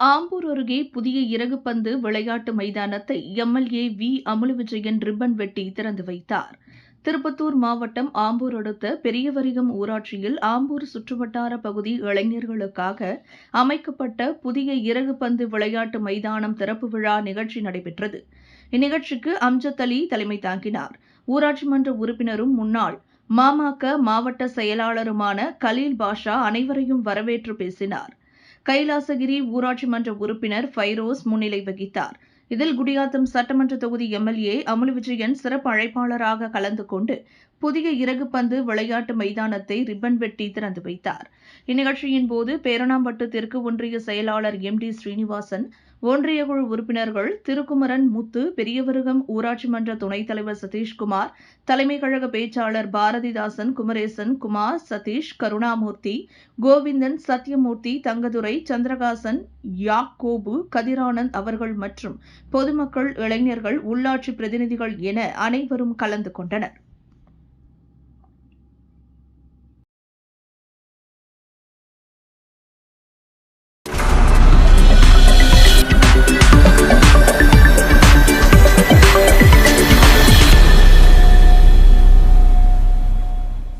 ஆம்பூர் அருகே புதிய இறகுப்பந்து விளையாட்டு மைதானத்தை எம்எல்ஏ வி. அமுலவிஜயன் ரிப்பன் வெட்டி திறந்து வைத்தார். திருப்பத்தூர் மாவட்டம் ஆம்பூர் அடுத்த பெரியவரிகம் ஊராட்சியில் ஆம்பூர் சுற்றுவட்டார பகுதி இளைஞர்களுக்காக அமைக்கப்பட்ட புதிய இறகுப்பந்து விளையாட்டு மைதானம் திறப்பு விழா நிகழ்ச்சி நடைபெற்றது. இந்நிகழ்ச்சிக்கு அம்ஜத் அலி தலைமை தாங்கினார். ஊராட்சி மன்ற உறுப்பினரும் முன்னாள் மாமக மாவட்ட செயலாளருமான கலீல் பாஷா அனைவரையும் வரவேற்று பேசினார். கைலாசகிரி ஊராட்சி மன்ற உறுப்பினர் ஃபைரோஸ் முன்னிலை வகித்தார். இதில் குடியாத்தம் சட்டமன்ற தொகுதி எம்எல்ஏ அமுல் விஜயன் சிறப்பு அழைப்பாளராக கலந்து கொண்டு புதிய இறகுப்பந்து விளையாட்டு மைதானத்தை ரிப்பன் வெட்டி திறந்து வைத்தார். இந்நிகழ்ச்சியின் போது பேரணாம்பட்டு தெற்கு ஒன்றிய செயலாளர் எம் டி ஸ்ரீனிவாசன் ஒன்றிய குழு உறுப்பினர்கள் திருக்குமரன் முத்து பெரியவருகம் ஊராட்சி மன்ற துணைத் தலைவர் சதீஷ்குமார் தலைமை கழக பேச்சாளர் பாரதிதாசன் குமரேசன் குமார் சதீஷ் கருணாமூர்த்தி கோவிந்தன் சத்யமூர்த்தி தங்கதுரை சந்திரகாசன் யாக்கோபு கதிரானந்த் அவர்கள் மற்றும் பொதுமக்கள் இளைஞர்கள் உள்ளாட்சி பிரதிநிதிகள் என அனைவரும் கலந்து கொண்டனர்.